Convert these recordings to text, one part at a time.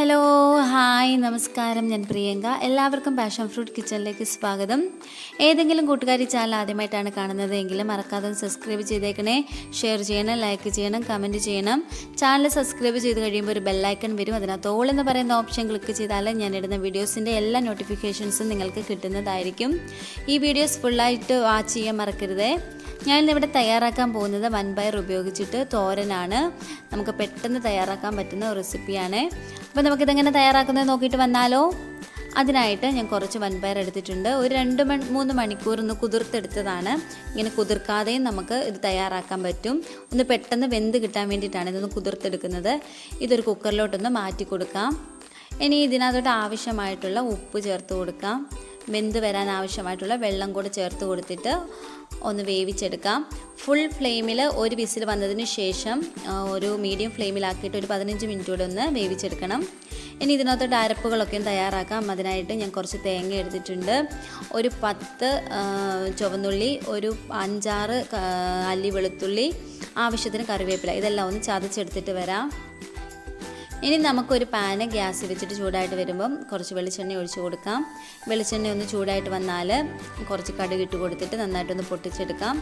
Hello hi നമസ്കാരം. ഞാൻ പ്രിയങ്ക. എല്ലാവർക്കും പാഷൻ ഫ്രൂട്ട് കിച്ചണിലേക്ക് സ്വാഗതം. ഏതെങ്കിലും കൂട്ടുകാരി ചാനൽ ആദ്യമായിട്ടാണ് കാണുന്നത് എങ്കിലും മറക്കാതെ സബ്സ്ക്രൈബ് ചെയ്തേക്കണേ. ഷെയർ ചെയ്യണം ലൈക്ക് ചെയ്യണം കമന്റ് ചെയ്യണം. ചാനൽ സബ്സ്ക്രൈബ് ചെയ്ത് കഴിയുമ്പോൾ ഒരു ബെല്ലൈക്കൺ വരും. അതിനകത്ത് ഓൾ എന്ന് പറയുന്ന ഓപ്ഷൻ ക്ലിക്ക് ചെയ്താൽ ഞാൻ ഇടുന്ന വീഡിയോസിന്റെ എല്ലാ നോട്ടിഫിക്കേഷൻസും നിങ്ങൾക്ക് കിട്ടുന്നതായിരിക്കും. ഈ വീഡിയോസ് ഫുള്ളായിട്ട് വാച്ച് ചെയ്യാൻ മറക്കരുതേ. ഞാൻ ഇന്നിവിടെ തയ്യാറാക്കാൻ പോകുന്നത് വൻപയർ ഉപയോഗിച്ചിട്ട് തോരനാണ്. നമുക്ക് പെട്ടെന്ന് തയ്യാറാക്കാൻ പറ്റുന്ന റെസിപ്പിയാണ് അപ്പോൾ നമുക്കിതെങ്ങനെ തയ്യാറാക്കുന്നത് നോക്കിയിട്ട് വന്നാലോ? അതിനായിട്ട് ഞാൻ കുറച്ച് വൻപയർ എടുത്തിട്ടുണ്ട്. ഒരു രണ്ട് മണി മൂന്ന് മണിക്കൂർ ഒന്ന് കുതിർത്തെടുത്തതാണ്. ഇങ്ങനെ കുതിർക്കാതെയും നമുക്ക് ഇത് തയ്യാറാക്കാൻ പറ്റും. ഒന്ന് പെട്ടെന്ന് വെന്ത് കിട്ടാൻ വേണ്ടിയിട്ടാണ് ഇതൊന്ന് കുതിർത്തെടുക്കുന്നത്. ഇതൊരു കുക്കറിലോട്ടൊന്ന് മാറ്റി കൊടുക്കാം. ഇനി ഇതിനകത്തോട്ട് ആവശ്യമായിട്ടുള്ള ഉപ്പ് ചേർത്ത് കൊടുക്കാം. വെന്ത് വരാൻ ആവശ്യമായിട്ടുള്ള വെള്ളം കൂടെ ചേർത്ത് കൊടുത്തിട്ട് ഒന്ന് വേവിച്ചെടുക്കാം. ഫുൾ ഫ്ലെയിമിൽ ഒരു വിസിൽ വന്നതിന് ശേഷം ഒരു മീഡിയം ഫ്ലെയിമിലാക്കിയിട്ട് ഒരു പതിനഞ്ച് മിനിറ്റ് കൂടെ ഒന്ന് വേവിച്ചെടുക്കണം. ഇനി ഇതിനകത്തോട്ട് അരപ്പുകളൊക്കെ തയ്യാറാക്കാം. അതിനായിട്ട് ഞാൻ കുറച്ച് തേങ്ങ എടുത്തിട്ടുണ്ട്. ഒരു പത്ത് ചുവന്നുള്ളി ഒരു അഞ്ചാറ് അല്ലി വെളുത്തുള്ളി ആവശ്യത്തിന് കറിവേപ്പില. ഇതെല്ലാം ഒന്ന് ചതച്ചെടുത്തിട്ട് വരാം. ഇനി നമുക്കൊരു പാന് ഗ്യാസ് വെച്ചിട്ട് ചൂടായിട്ട് വരുമ്പം കുറച്ച് വെളിച്ചെണ്ണ ഒഴിച്ച് കൊടുക്കാം. വെളിച്ചെണ്ണ ഒന്ന് ചൂടായിട്ട് വന്നാൽ കുറച്ച് കടുക് ഇട്ട് കൊടുത്തിട്ട് നന്നായിട്ടൊന്ന് പൊട്ടിച്ചെടുക്കാം.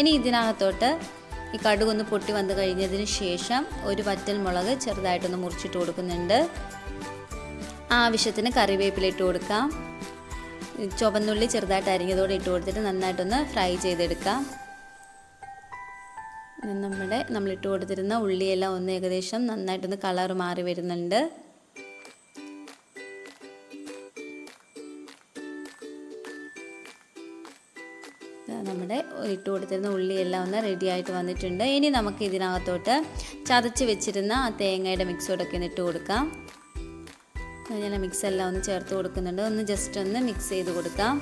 ഇനി ഇതിനകത്തോട്ട് ഈ കടുക് ഒന്ന് പൊട്ടി വന്നു കഴിഞ്ഞതിന് ശേഷം ഒരു വറ്റൽ മുളക് ചെറുതായിട്ടൊന്ന് മുറിച്ചിട്ട് കൊടുക്കുന്നുണ്ട്. ആവശ്യത്തിന് കറിവേപ്പില ഇട്ട് കൊടുക്കാം. ചുവന്നുള്ളി ചെറുതായിട്ട് അരിഞ്ഞതോടെ ഇട്ട് കൊടുത്തിട്ട് നന്നായിട്ടൊന്ന് ഫ്രൈ ചെയ്തെടുക്കാം. നമ്മുടെ നമ്മൾ ഇട്ട് കൊടുത്തിരുന്ന ഉള്ളിയെല്ലാം ഒന്ന് ഏകദേശം നന്നായിട്ടൊന്ന് കളർ മാറി വരുന്നുണ്ട്. നമ്മുടെ ഇട്ട് കൊടുത്തിരുന്ന ഉള്ളിയെല്ലാം ഒന്ന് റെഡി ആയിട്ട് വന്നിട്ടുണ്ട്. ഇനി നമുക്ക് ഇതിനകത്തോട്ട് ചതച്ച് വെച്ചിരുന്ന ആ തേങ്ങയുടെ മിക്സോടൊക്കെ ഒന്ന് ഇട്ട് കൊടുക്കാം. ഞാൻ മിക്സ് എല്ലാം ഒന്ന് ചേർത്ത് കൊടുക്കുന്നുണ്ട്. ഒന്ന് ജസ്റ്റ് ഒന്ന് മിക്സ് ചെയ്ത് കൊടുക്കാം.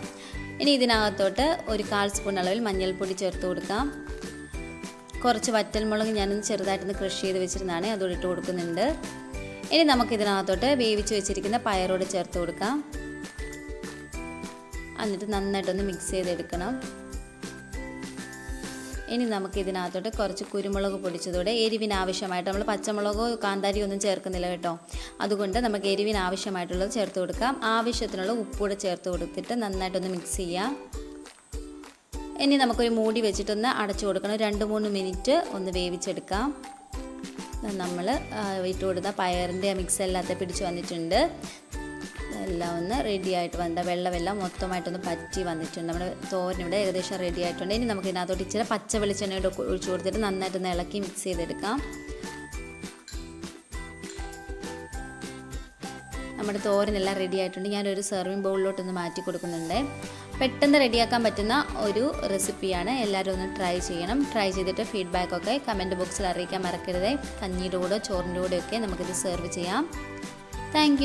ഇനി ഇതിനകത്തോട്ട് ഒരു കാൽ സ്പൂൺ അളവിൽ മഞ്ഞൾപ്പൊടി ചേർത്ത് കൊടുക്കാം. കുറച്ച് വറ്റൽമുളക് ഞാനൊന്ന് ചെറുതായിട്ടൊന്ന് കൃഷി ചെയ്ത് വെച്ചിരുന്നതാണ്. അതോടെ ഇട്ട് കൊടുക്കുന്നുണ്ട്. ഇനി നമുക്ക് ഇതിനകത്തോട്ട് വേവിച്ച് വെച്ചിരിക്കുന്ന പയറോട് ചേർത്ത് കൊടുക്കാം. എന്നിട്ട് നന്നായിട്ടൊന്ന് മിക്സ് ചെയ്തെടുക്കണം. ഇനി നമുക്ക് ഇതിനകത്തോട്ട് കുറച്ച് കുരുമുളക് പൊടിച്ചതോടെ എരിവിന് ആവശ്യമായിട്ട് നമ്മൾ പച്ചമുളകോ കാന്താരി ഒന്നും ചേർക്കുന്നില്ല കേട്ടോ. അതുകൊണ്ട് നമുക്ക് എരിവിന് ആവശ്യമായിട്ടുള്ളത് ചേർത്ത് കൊടുക്കാം. ആവശ്യത്തിനുള്ള ഉപ്പൂടെ ചേർത്ത് കൊടുത്തിട്ട് നന്നായിട്ടൊന്ന് മിക്സ് ചെയ്യാം. ഇനി നമുക്കൊരു മൂടി വെച്ചിട്ടൊന്ന് അടച്ചു കൊടുക്കണം. രണ്ട് മൂന്ന് മിനിറ്റ് ഒന്ന് വേവിച്ചെടുക്കാം. നമ്മൾ ഇട്ട് കൊടുത്ത പയറിന്റെ മിക്സ് എല്ലാത്ത പിടിച്ച് വന്നിട്ടുണ്ട്. എല്ലാം ഒന്ന് റെഡി ആയിട്ട് വന്നിട്ട് വെള്ളമെല്ലാം മൊത്തമായിട്ടൊന്ന് പറ്റി വന്നിട്ടുണ്ട്. നമ്മുടെ തോരൻ ഇവിടെ ഏകദേശം റെഡി ആയിട്ടുണ്ട്. ഇനി നമുക്ക് ഇതിനകത്തോട്ട് ഇച്ചിരി പച്ച വെളിച്ചെണ്ണ ഒഴിച്ചു കൊടുത്തിട്ട് നന്നായിട്ടൊന്ന് ഇളക്കി മിക്സ് ചെയ്തെടുക്കാം. നമ്മുടെ തോരനെല്ലാം റെഡി ആയിട്ടുണ്ട്. ഞാനൊരു സെർവിങ് ബൗളിലോട്ടൊന്ന് മാറ്റി കൊടുക്കുന്നുണ്ട്. പെട്ടെന്ന് റെഡിയാക്കാൻ പറ്റുന്ന ഒരു റെസിപ്പിയാണ് എല്ലാവരും ഒന്ന് ട്രൈ ചെയ്യണം. ട്രൈ ചെയ്തിട്ട് ഫീഡ്ബാക്കൊക്കെ കമന്റ് ബോക്സിൽ അറിയിക്കാൻ മറക്കരുത്. കഞ്ഞിയുടെ കൂടെ ചോറിന്റെ കൂടെയൊക്കെ നമുക്കിത് സെർവ് ചെയ്യാം. താങ്ക്